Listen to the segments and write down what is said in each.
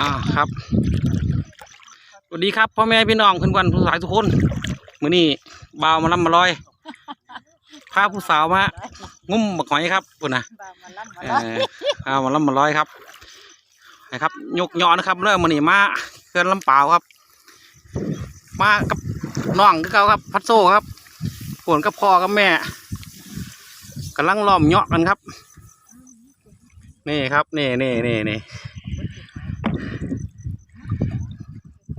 อ่าครับสวัสดีครับพ่อแม่พี่น้องเพื่อนกันผู้สายทุกคนมื้อนี้บ่าวมาล่ำมาลอยพาผู้สาวมางุ้มบักหอยครับปุ่นนะบ่าวมาล่ำมาเอล่อเอามาล่ำมาลอยครับนะครับ ยกยอนะครับเริ่มมื้อนี้มาเกินลำเปล่าวครับ มากับน้องคือเก่าครับ พัดโซ่ครับปวนกับพ่อกับแม่กำลังล้อมเหยาะกันครับ นี่ครับนี่นี่นี่นี่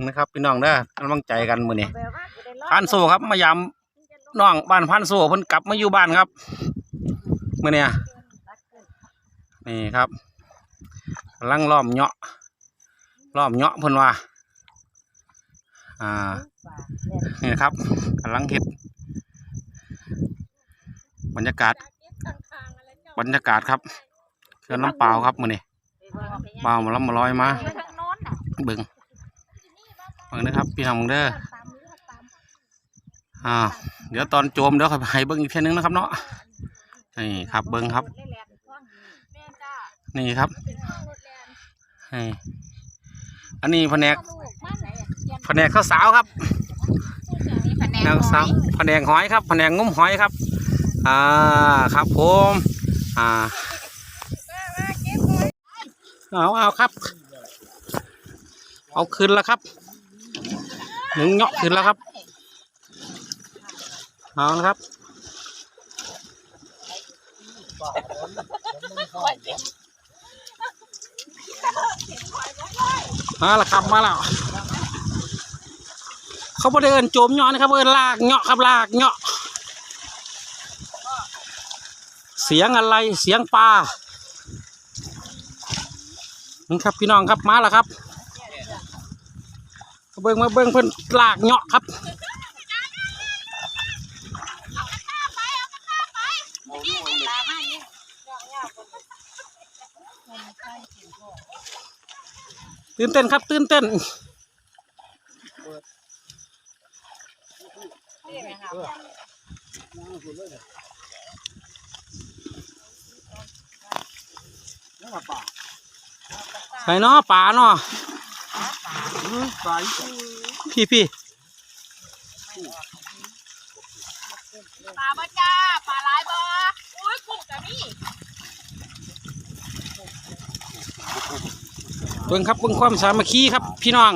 นะครับพี่น้องเด้อกำลังใจกันมือนี่ำแบบว่ากูได้รอดพันโซครับมายามน้องบ้านพันโซเพิ่นกลับมาอยู่บ้านครับมือเนี่ยนี่ครับกำลังล้อมเหยาะล้อมเหยาะเพิ่นว่าอ่านี่นะครับกำลังเฮ็ดบรรยากาศ บรรยากาศครับเขื่อนน้ำเปล่าครับมือนี่เปล่ามาล้ำมาลอยมาไปทางโน้นน่ะเบิ่ง เบิ่งนะครับพี่น้องเด้ออ่าเดี๋ยวตอนโจมเดี๋ยวค่อยให้เบิ่งอีกเทีนึงนะครับเนาะนี่ครับเบิ่งครับ นี่ครับนี่อันนี้แผนกแผนกข้าวสาวครับแผนกข้าวสาวแผนกหอยครับแผนกงุ้มหอยครับอ่าครับผมอ่าเอาเอาครับ เอาขึ้นแล้วครับ หนึ่งเหยาะขึ้นแล้วครับ เอาละครับมาล้วครับมาแล้วเขาบ่ได้เอินโจมเหยาะนะครับเอินลากเหยาะครับลากเหยาะเสียงอะไรเสียงปลานี่ครับพี่น้องครับมาแล้วครับ เบิ่งมาเบิ่งเพิ่นลากเหาะครับตื่นเต้นครับ ตื่นเต้นใส่เนาะป่าเนาะ พี่พี่ปลาบ่จ้าปลาหลายบ่อุ้ยกุ้งกะนี่เบิ่งครับเบิ่งความสามัคคีครับ พี่น้อง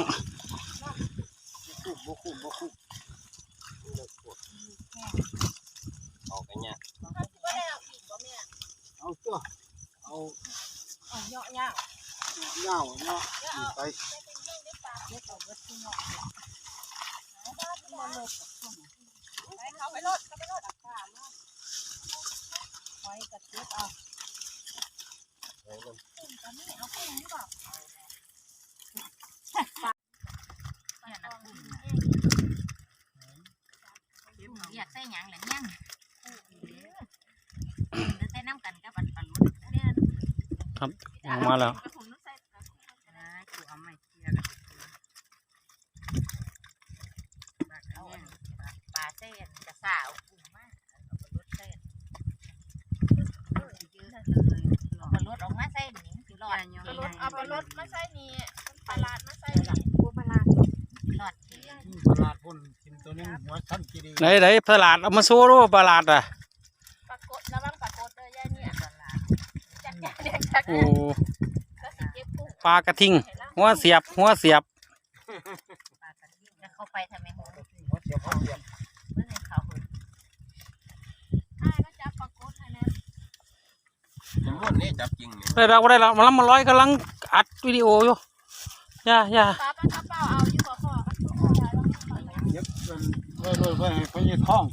เอาตัวเอาเอาเหยาะย่างเงาเนาะไป ไปเขาไปรถเขาไปรถอยกระติบเอากุ้งกะนี่เอากุ้งนี่บ่อยากใส่หยังแหละยังใส่น้ำกันกับอันปลาลุดเนี่ยครับมาแล้ว นะกูเอาไม่เชื่อกันปลาเส้นกระสาวกุ้งมากเอาปลาลุดเส้นเยอะเลยเอาปลาลุดออกมาเส้นนี่สิรอด ปลารถเอาปลารถมาใส่นี่ปลาลาดมาใส่นี่กูปลาลาดรอดตลาดพุ่นกินตัวนึงหัวชั้นกีดีไหนไหนตลาดเอามาสู้ดูตลาดอะปลากดระวังปลากดเลยยายเนี่ยปลาลาดจักรยานเนี่ยจักรโอ้ยานก็สิเก็บกุ้งปลากระทิง หัวเสียบ หัวเสียบปลากระทิงแล้วเข้าไปทำไมหัวหัวเสียบหัวเสียบเมื่อเขาหุ่นอ้ายก็จับปลากดให้นะจำนวนนี้จับจริงเนี่ยได้แล้วได้แล้วมาล้ำมาร้อยกำลังอัด วิดีโออยู่อย่าอย่าปลาปลากระเป๋าเอาอยู่บ่พ่อก็เอาไว้แล้วมันปลาไหลเย็บเป็นเรื่อยๆไปให้ไปยืดท้อง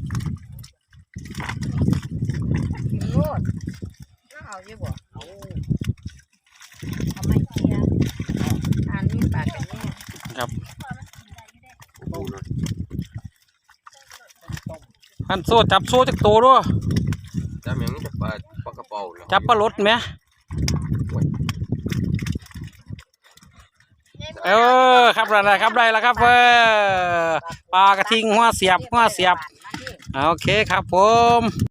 กินโลดแล้วเอาอยู่บ่เอาเอาไม่เชียร์อันนี้ปลากระเนี่ยครับดูนะพันโซ่จับโซ่จากตัวด้วยจับอย่างนี้จะปลาปลากระเป๋าเนาะจับปลารถไหม เออครับได้แล้วครับได้แล้วครับเออปลากระทิงหัวเสียบหัวเสียบ โอเคครับผม